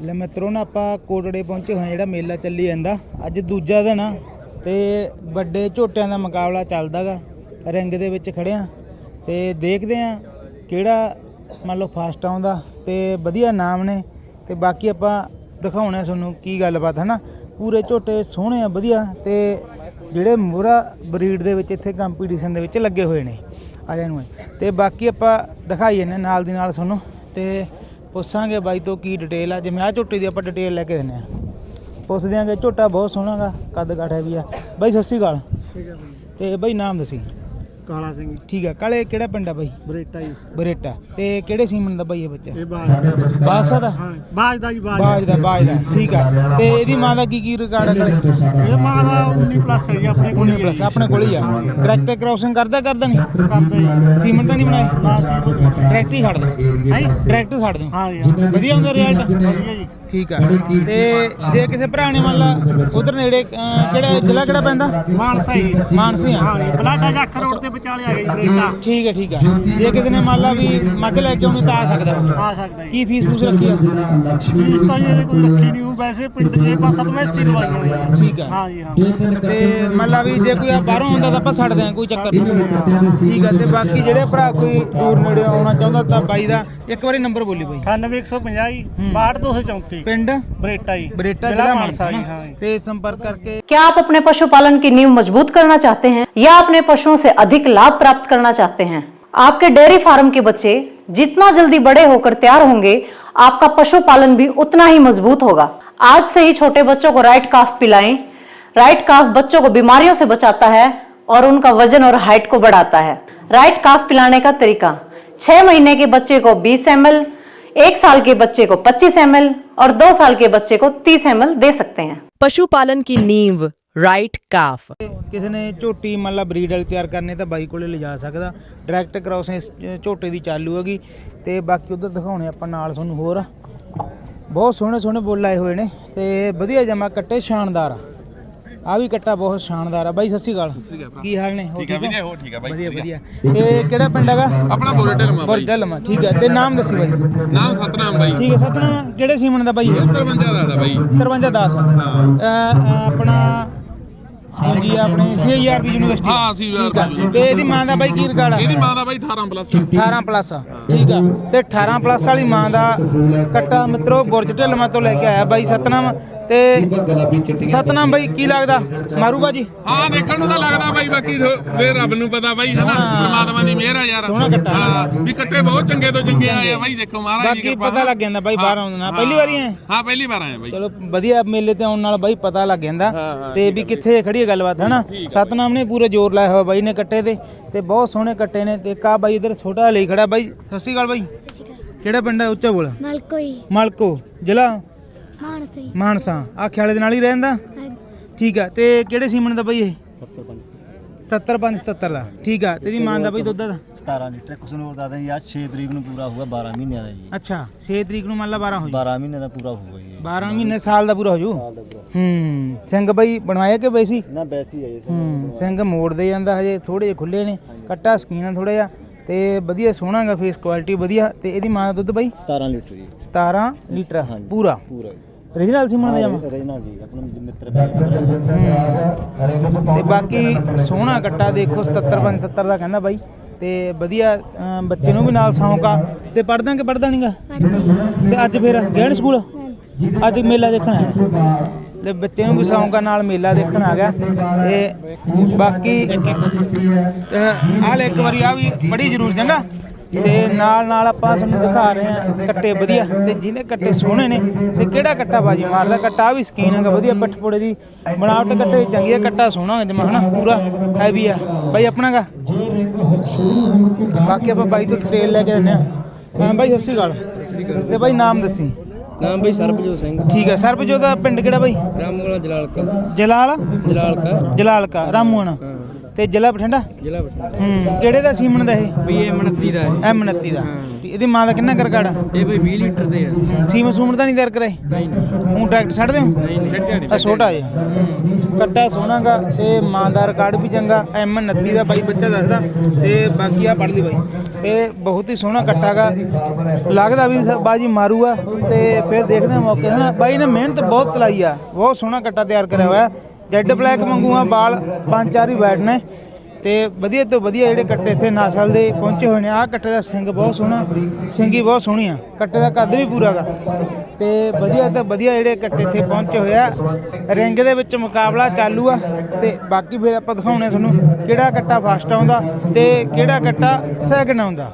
ਲੈ ਮਿੱਤਰੋ ਨਾ ਆਪਾਂ ਕੋਟੜੇ ਪਹੁੰਚੇ ਹੋਏ ਹਾਂ, ਜਿਹੜਾ ਮੇਲਾ ਚੱਲੀ ਜਾਂਦਾ। ਅੱਜ ਦੂਜਾ ਦਿਨ ਆ ਤੇ ਵੱਡੇ ਝੋਟਿਆਂ ਦਾ ਮੁਕਾਬਲਾ ਚੱਲਦਾਗਾ। ਰਿੰਗ ਦੇ ਵਿੱਚ ਖੜਿਆ ਤੇ ਦੇਖਦੇ ਆ ਕਿਹੜਾ ਮੰਨ ਲਓ ਫਾਸਟ ਆਉਂਦਾ ਤੇ ਵਧੀਆ ਨਾਮ ਨੇ ਤੇ ਬਾਕੀ ਆਪਾਂ ਦਿਖਾਉਣਾ ਤੁਹਾਨੂੰ ਕੀ ਗੱਲਬਾਤ ਹੈ ਨਾ। ਪੂਰੇ ਝੋਟੇ ਸੋਹਣੇ ਆ, ਵਧੀਆ ਤੇ ਜਿਹੜੇ ਮੋਹਰਾ ਬਰੀਡ ਦੇ ਵਿੱਚ ਇੱਥੇ ਕੰਪੀਟੀਸ਼ਨ ਦੇ ਵਿੱਚ ਲੱਗੇ ਹੋਏ ਨੇ। ਆ ਜਾ ਨੂੰ ਤੇ ਬਾਕੀ ਆਪਾਂ ਦਿਖਾਈ ਜਾਂਦੇ ਨਾਲ ਦੀ ਨਾਲ ਤੁਹਾਨੂੰ ਤੇ ਪੁੱਛਾਂਗੇ ਬਾਈ ਤੋਂ ਕੀ ਡਿਟੇਲ ਆ। ਜਿਵੇਂ ਆ ਝੋਟੇ ਦੀ ਆਪਾਂ ਡਿਟੇਲ ਲੈ ਕੇ ਦਿੰਨੇ ਆ। ਪੁੱਛ ਦਿਆਂਗੇ ਝੋਟਾ ਬਹੁਤ ਸੋਹਣਾਗਾ ਕੱਦ ਕਾਠਾ ਵੀ ਆ। ਬਾਈ ਸਤਿ ਸ਼੍ਰੀ ਅਕਾਲ। ਠੀਕ ਹੈ ਬਾਈ ਤੇ ਬਾਈ ਨਾਮ ਦੱਸੀ। ਕਾਲਾ ਸਿੰਘ। ਠੀਕ ਆ ਕਾਲੇ ਕਿਹੜਾ ਪਿੰਡ ਆ ਬਾਈ? ਬਰੇਟਾ ਜੀ। ਬਰੇਟਾ। ਤੇ ਕਿਹੜੇ ਸੀਮਨ ਦਾ ਬਾਈ ਇਹ ਬੱਚਾ? ਇਹ ਬਾਜ ਦਾ। ਬਾਸਾ ਦਾ? ਹਾਂ ਬਾਜ ਦਾ ਜੀ ਬਾਜ ਬਾਜ ਦਾ ਬਾਜ ਦਾ ਠੀਕ ਆ। ਤੇ ਇਹਦੀ ਮਾਂ ਦਾ ਕੀ ਕੀ ਰਿਕਾਰਡ ਆ ਕਾਲੇ? ਇਹ ਮਾਂ ਦਾ 19 ਪਲੱਸ ਹੈ ਜੀ ਆਪਣੇ ਕੋਲ 19 ਪਲੱਸ ਆਪਣੇ ਕੋਲ ਹੀ ਆ। ਡਾਇਰੈਕਟ ਕ੍ਰਾਸਿੰਗ ਕਰਦਾ ਕਰਦਾ ਨਹੀਂ? ਕਰਦੇ ਜੀ ਸੀਮਨ ਤਾਂ ਨਹੀਂ ਬਣਾਏ? ਨਾ ਸੀ ਡਾਇਰੈਕਟ ਹੀ ਛੱਡ ਦੋ। ਹੈ? ਡਾਇਰੈਕਟ ਛੱਡ ਦੋ। ਹਾਂ ਜੀ ਹਾਂ। ਵਧੀਆ ਹੁੰਦਾ ਰਿਜ਼ਲਟ ਵਧੀਆ ਜੀ। ਠੀਕ ਆ। ਤੇ ਜੇ ਕਿਸੇ ਭਰਾ ਨੇ ਮੰਨ ਲਾ ਉਧਰ ਨੇੜੇ ਅਹ, ਕਿਹੜਾ ਜ਼ਿਲ੍ਹਾ ਕਿਹੜਾ ਪੈਂਦਾ? ਮਾਨਸਾ ਜੀ ਮਾਨਸੀ ਆ। ਹਾਂ ਜੀ ਬਲਾਡਾ ਜੱਖ ਰੋਡ ਤੇ ਵਿਚਾਲੇ ਆ ਗਏ ਜੀ ਬਰੇਟਾ। ਠੀਕ ਹੈ ਠੀਕ ਆ। ਜੇ ਕਿਸੇ ਨੇ ਮੰਨ ਲਾ ਵੀ ਮੱਝ ਲੈ ਕੇ ਆਉਣੀ ਤਾਂ ਆ ਸਕਦਾ। ਉਹ। ਆ ਸਕਦਾ ਜੀ। ਕੀ ਫੀਸ ਫੂਸ ਰੱਖੀ ਆ? ਫੀਸ ਤਾਂ ਜੀ ਇਹਦੀ ਕੋਈ ਰੱਖੀ ਨਹੀਂ ਉਹ ਵੈਸੇ ਪਿੰਡ 'ਚ ਪੰਜ ਸੱਤ ਮੈਸੀ ਲਵਾਈਆਂ ਨੇ ਜੀ। ਠੀਕ ਆ। ਹਾਂ ਜੀ ਹਾਂ। ਤੇ ਮੰਨ ਲਾ ਵੀ ਜੇ ਕੋਈ ਆ ਬਾਹਰੋਂ ਆਉਂਦਾ ਤਾਂ ਆਪਾਂ ਛੱਡ ਦਿਆਂ ਕੋਈ ਚੱਕਰ ਨਹੀਂ। ਠੀਕ ਆ ਤੇ ਬਾਕੀ ਜਿਹੜੇ ਭਰਾ ਕੋਈ ਦੂਰ ਨੇੜੇ ਆਉਣਾ ਚਾਹੁੰਦਾ ਤਾਂ ਬਾਈ ਦਾ ਇੱਕ ਵਾਰੀ ਨੰਬਰ ਬੋਲੀ ਬਾਈ। 9150 ਜੀ 6234 ਪਿੰਡ ਬਰੇਟਾ ਜੀ ਬਰੇਟਾ ਜ਼ਿਲ੍ਹਾ ਜ਼ਿਲ੍ਹਾ ਮਾਨਸਾ ਮਾਨਸਾ ਜੀ ਹਾਂ ਜੀ ਤੇ ਸੰਪਰਕ ਕਰਕੇ क्या आप अपने पशुपालन की नींव मजबूत करना चाहते हैं या अपने पशुओं से अधिक लाभ प्राप्त करना चाहते हैं आपके डेयरी फार्म के बच्चे जितना जल्दी बड़े होकर तैयार होंगे आपका पशुपालन भी उतना ही मजबूत होगा आज से ही छोटे बच्चों को राइट काफ पिलाएं राइट काफ बच्चों को बीमारियों से बचाता है और उनका वजन और हाइट को बढ़ाता है राइट काफ पिलाने का तरीका छह महीने के बच्चे को 20 एम एक साल के बच्चे को 25 एम और दो साल के बच्चे को 30 एम दे सकते हैं पशुपालन की नींव राइट काफ ਕਿਸੇ ਨੇ ਝੋਟੀ ਮੰਨ ਲਾ ਬਰੀਡ ਵਾਲੀ ਤਿਆਰ ਕਰਨੀ ਤਾਂ ਬਾਈ ਕੋਲੇ ਲਿਜਾ ਸਕਦਾ ਡਾਇਰੈਕਟ ਕ੍ਰਾਸਿੰਗ ਝੋਟੇ ਦੀ ਚਾਲੂ ਹੈਗੀ ਤੇ ਬਾਕੀ ਉਧਰ ਦਿਖਾਉਣੇ ਆਪਾਂ ਨਾਲ ਤੁਹਾਨੂੰ ਹੋਰ ਬਹੁਤ ਸੋਹਣੇ ਸੋਹਣੇ ਬੁੱਲ ਆਏ ਹੋਏ ਨੇ ਤੇ ਵਧੀਆ ਜਮਾ ਕੱਟੇ ਸ਼ਾਨਦਾਰ ਆ ਆ ਵੀ ਕੱਟਾ ਬਹੁਤ ਸ਼ਾਨਦਾਰ ਆ। ਬਾਈ ਸਤਿ ਸ਼੍ਰੀ ਅਕਾਲ। ਕੀ ਹਾਲ ਨੇ? ਹੋ ਠੀਕ ਹੋ? ਵੀਰੇ ਹੋ? ਠੀਕ ਹੈ ਬਾਈ ਵਧੀਆ ਵਧੀਆ। ਤੇ ਕਿਹੜਾ ਪਿੰਡ ਹੈਗਾ? ਆਪਣਾ ਬੋਰੇ ਢਲਮਾ ਬਾਈ। ਬੁਰਜਲਮਾ ਠੀਕ ਹੈ ਤੇ ਨਾਮ ਦੱਸੀ ਬਾਈ। ਨਾਮ ਸਤਨਾਮ ਬਾਈ। ਠੀਕ ਹੈ ਸਤਨਾਮ ਕਿਹੜੇ ਸੀਮਨ ਦਾ ਬਾਈ? ਇਹ 53 ਦਾ ਦਾ ਬਾਈ 5310 ਹਾਂ। ਆਪਣਾ ਹਾਂਜੀ ਆਪਣੇ ਸੀਆਰਪੀ ਯੂਨੀਵਰਸਿਟੀ। ਹਾਂ, ਆ। ਤੇ ਇਹਦੀ ਮਾਂ ਦਾ ਬਾਈ ਕੀ ਰਿਕਾਰਡ ਆ? ਇਹਦੀ ਮਾਂ ਦਾ ਬਾਈ 18 ਪਲੱਸ 18 ਪਲੱਸ ਠੀਕ ਆ। ਤੇ 18 ਪਲੱਸ ਵਾਲੀ ਮਾਂ ਦਾ ਕੱਟਾ ਮਿੱਤਰੋ ਬੁਰਜ ਢਿਲਮਾ ਤੋਂ ਲੈ ਕੇ ਆਇਆ ਬਾਈ ਸਤਨਾਮ। ਤੇ ਸਤਨਾਮ ਬਾਈ ਕੀ ਲੱਗਦਾ? ਮਾਰੂ ਬਾਜੀ। ਹਾਂ ਦੇਖਣ ਨੂੰ ਤਾਂ ਲੱਗਦਾ ਬਾਈ ਬਾਕੀ ਦੇ ਰੱਬ ਨੂੰ ਪਤਾ ਬਾਈ ਹਨਾ? ਪ੍ਰਮਾਤਮਾ ਦੀ ਮਿਹਰ ਆ ਯਾਰ। ਸੋਹਣਾ ਕੱਟਾ। ਹਾਂ ਵੀ ਕੱਟੇ ਬਹੁਤ ਚੰਗੇ ਤੋਂ ਚੰਗੇ ਆਏ ਆ ਬਾਈ ਦੇਖੋ ਮਹਾਰਾਜ ਦੀ ਬਾਕੀ ਪਤਾ ਲੱਗ ਜਾਂਦਾ ਬਾਈ ਬਾਹਰ ਆਉਂਦੇ ਨਾਲ। ਪਹਿਲੀ ਵਾਰੀ ਆਏ? ਹਾਂ ਪਹਿਲੀ ਵਾਰ ਆਏ ਬਾਈ। ਚਲੋ ਵਧੀਆ ਮੇਲੇ ਤੇ ਆਉਣ ਨਾਲ ਬਾਈ ਪਤਾ ਲੱਗ ਜਾਂਦਾ। ਤੇ ਵੀ ਕਿੱਥੇ ਖੜੀ ਹੈ ਗੱਲਬਾਤ ਹਨਾ? ਸਤਨਾਮ ਨੇ ਪੂਰਾ ਜ਼ੋਰ ਲਾਇਆ ਹੋਇਆ ਬਾਈ ਨੇ ਕੱਟੇ ਤੇ। ਤੇ ਬਹੁਤ ਸੋਹਣੇ ਕੱਟੇ ਨੇ। ਤੇ ਕਾ ਬਾਈ ਇਧਰ ਛੋਟਾ ਲਈ ਖੜਾ ਬਾਈ। ਸਤਿ ਸ਼੍ਰੀ ਅਕਾਲ ਬਾਈ। ਕਿਹੜਾ ਪਿੰਡ ਹੈ ਉੱਚਾ ਬੋਲ। ਮਲਕੋਈ। ਮਲਕੋ ਜ਼ਿਲ੍ਹਾ ਮਾਨਸੀ ਮਾਨਸਾ। ਆ ਖਿਆਲੇ ਦੇ ਨਾਲ ਹੀ ਰਹਿੰਦਾ? ਠੀਕ ਆ। ਤੇ ਕਿਹੜੇ ਸੀਮਨ ਦਾ ਬਾਈ ਇਹ? 75 77 ਦਾ। ਠੀਕ ਆ। ਤੇ ਇਹਦੀ ਮਾਂ ਦਾ ਬਾਈ ਦੁੱਧ ਦਾ? 17 ਲੀਟਰ। ਕੁਸਨੂਰ ਦਾ ਜੀ ਅੱਜ 6 ਤਰੀਕ ਨੂੰ ਪੂਰਾ ਹੋਊਗਾ 12 ਮਹੀਨਿਆਂ ਦਾ ਜੀ। ਅੱਛਾ। 6 ਤਰੀਕ ਨੂੰ ਮੰਨ ਲਾ 12 ਹੋ 12 ਮਹੀਨੇ ਦਾ ਪੂਰਾ ਹੋਊਗਾ ਜੀ। 12 ਮਹੀਨੇ ਸਾਲ ਦਾ ਪੂਰਾ ਹੋ ਜੂ? ਹੂੰ। ਸਿੰਘ ਬਾਈ ਬਣਵਾਇਆ ਕਿ ਬਈ ਸੀ? ਨਾ ਬੈਸੀ ਹੈ ਜੀ ਹੂੰ। ਸਿੰਘ ਮੋੜਦੇ ਜਾਂਦਾ ਹਜੇ ਥੋੜੇ ਜਿਹੇ ਖੁੱਲੇ ਨੇ। ਕੱਟਾ ਸਕੀਨ ਆ ਥੋੜਾ ਜਿਹਾ। ਤੇ ਵਧੀਆ ਸੋਹਣਾਗਾ ਫੇਸ ਕੁਆਲਿਟੀ ਵਧੀਆ। ਤੇ ਇਹਦੀ ਮਾਂ ਦਾ ਦੁੱਧ ਬਾਈ? 17 ਲੀਟਰ ਜੀ। 17 ਲੀਟਰ। ਪੂਰਾ? ਪੂਰਾ ਓਰੀਜਨਲ ਸੀਮਨ ਦਾ ਜਮਾ? ਰਹਿਣਾ ਜੀ ਆਪਣਾ ਮਿੱਤਰ ਤੇ ਬਾਕੀ ਸੋਹਣਾ ਕੱਟਾ ਦੇਖੋ 77 75 ਦਾ ਕਹਿੰਦਾ ਬਾਈ। ਤੇ ਵਧੀਆ ਬੱਚੇ ਨੂੰ ਵੀ ਨਾਲ ਸੌਂਕਾ ਤੇ ਪੜਦਾ ਕਿ ਪੜਦਾ ਨਹੀਂਗਾ ਤੇ ਅੱਜ ਫਿਰ ਗਏ ਨੀ ਸਕੂਲ? ਅੱਜ ਮੇਲਾ ਦੇਖਣ ਆਇਆ। ਤੇ ਬੱਚੇ ਨੂੰ ਵੀ ਸੌਂਕਾ ਨਾਲ ਮੇਲਾ ਦੇਖਣ ਆ ਗਿਆ। ਤੇ ਬਾਕੀ ਆਹ ਲੈ ਇੱਕ ਵਾਰੀ ਆ ਵੀ ਬੜੀ ਜ਼ਰੂਰ ਚੰਗਾ? ਤੇ ਨਾਲ ਨਾਲ ਆਪਾਂ ਤੁਹਾਨੂੰ ਦਿਖਾ ਰਹੇ ਆ ਕੱਟੇ ਵਧੀਆ ਤੇ ਜਿਹਨੇ ਕੱਟੇ ਸੋਹਣੇ ਨੇ ਤੇ ਕਿਹੜਾ ਕੱਟਾ ਬਾਜੀ? ਮਾਰਦਾ ਕੱਟਾ ਵੀ ਸਕੀਨ ਹੈਗਾ ਵਧੀਆ ਪੱਠਪੋੜੇ ਦੀ। ਬਣਾਵਟ ਕੱਟੇ ਚੰਗੀ ਹੈ ਕੱਟਾ ਸੋਹਣਾ ਜਮਾ ਹਨਾ? ਪੂਰਾ ਹੈਵੀ ਆ। ਬਾਈ ਆਪਣਾਗਾ ਬਾਕੀ ਆਪਾਂ ਬਾਈ ਤੋਂ ਡਿਟੇਲ ਲੈ ਕੇ ਦਿੰਦੇ ਆ ਹਾਂ ਬਾਈ ਸਤਿ ਸ਼੍ਰੀ ਅਕਾਲ। ਤੇ ਬਾਈ ਨਾਮ ਦੱਸੀ। ਨਾਮ ਬਈ ਸਰਬਜੋਤ ਸਿੰਘ। ਠੀਕ ਹੈ ਸਰਬਜੋਤ ਦਾ ਪਿੰਡ ਕਿਹੜਾ ਬਾਈ? ਰਾਮਗੋਲਾ ਜਲਾਲ ਕਾ ਜਲਾਲ? ਜਲਾਲ ਕਾ ਜਲਾਲ ਕਾ ਰਾਮੂਆਣਾ ਤੇ ਜ਼ਿਲ੍ਹਾ ਬਠਿੰਡਾ? ਜ਼ਿਲ੍ਹਾ ਬਠਿੰਡਾ। ਹੂੰ ਕਿਹੜੇ ਦਾ ਸੀਮਨ ਦਾ ਇਹ? ਵੀ ਇਹ 29 ਦਾ ਹੈ। ਐਮ 29 ਦਾ। ਤੇ ਇਹਦੀ ਮਾਂ ਦਾ ਕਿੰਨਾ ਕਰ ਕਾੜਾ ਇਹ ਬਈ 20 ਲੀਟਰ ਦੇ ਆ। ਸੀਮਨ ਸੂਮਨ ਤਾਂ ਨਹੀਂ ਤਿਆਰ ਕਰਾਏ? ਨਹੀਂ ਨਹੀਂ। ਹੂੰ ਡਾਇਰੈਕਟ ਛੱਡ ਦਿਓ? ਨਹੀਂ ਨਹੀਂ ਆ ਛੋਟਾ ਜੇ ਕੱਟਾ ਸੋਹਣਾਗਾ ਤੇ ਮਾਂ ਦਾ ਰਿਕਾਰਡ ਵੀ ਚੰਗਾ ਐਮ 29 ਦਾ ਬਾਈ ਬੱਚਾ ਦੱਸਦਾ ਤੇ ਬਾਕੀ ਆ ਪੜ ਲਈ ਬਾਈ। ਤੇ ਬਹੁਤ ਹੀ ਸੋਹਣਾ ਕੱਟਾਗਾ ਲੱਗਦਾ ਵੀ ਬਾਜੀ ਮਾਰੂਗਾ ਤੇ ਫਿਰ ਦੇਖਦੇ ਹਾਂ ਮੌਕੇ ਤੇ ਨਾ ਬਾਈ ਨੇ ਮਿਹਨਤ ਬਹੁਤ ਲਾਈ ਆ। ਬਹੁਤ ਸੋਹਣਾ ਕੱਟਾ ਤਿਆਰ ਕਰਿਆ ਹੋਇਆ। ਜੈਡ ਬਲੈਕ ਵਾਂਗੂ ਆ, ਬਾਲ ਪੰਜ ਚਾਰ ਹੀ ਬੈਟ ਨੇ। ਤੇ ਵਧੀਆ ਤੋਂ ਵਧੀਆ ਜਿਹੜੇ ਕੱਟੇ ਇੱਥੇ ਨਾਸਲ ਦੇ ਪਹੁੰਚੇ ਹੋਏ ਨੇ। ਆਹ ਕੱਟੇ ਦਾ ਸਿੰਘ ਬਹੁਤ ਸੋਹਣਾ, ਸਿੰਗੀ ਬਹੁਤ ਸੋਹਣੀ ਆ। ਕੱਟੇ ਦਾ ਕੱਦ ਵੀ ਪੂਰਾ ਗਾ। ਤੇ ਵਧੀਆ ਤੋਂ ਵਧੀਆ ਜਿਹੜੇ ਕੱਟੇ ਇੱਥੇ ਪਹੁੰਚੇ ਹੋਏ ਆ। ਰਿੰਗ ਦੇ ਵਿੱਚ ਮੁਕਾਬਲਾ ਚਾਲੂ ਆ। ਤੇ ਬਾਕੀ ਫਿਰ ਆਪਾਂ ਦਿਖਾਉਣੇ ਤੁਹਾਨੂੰ ਕਿਹੜਾ ਕੱਟਾ ਫਸਟ ਆਉਂਦਾ ਤੇ ਕਿਹੜਾ ਕੱਟਾ ਸੈਕਿੰਡ ਆਉਂਦਾ।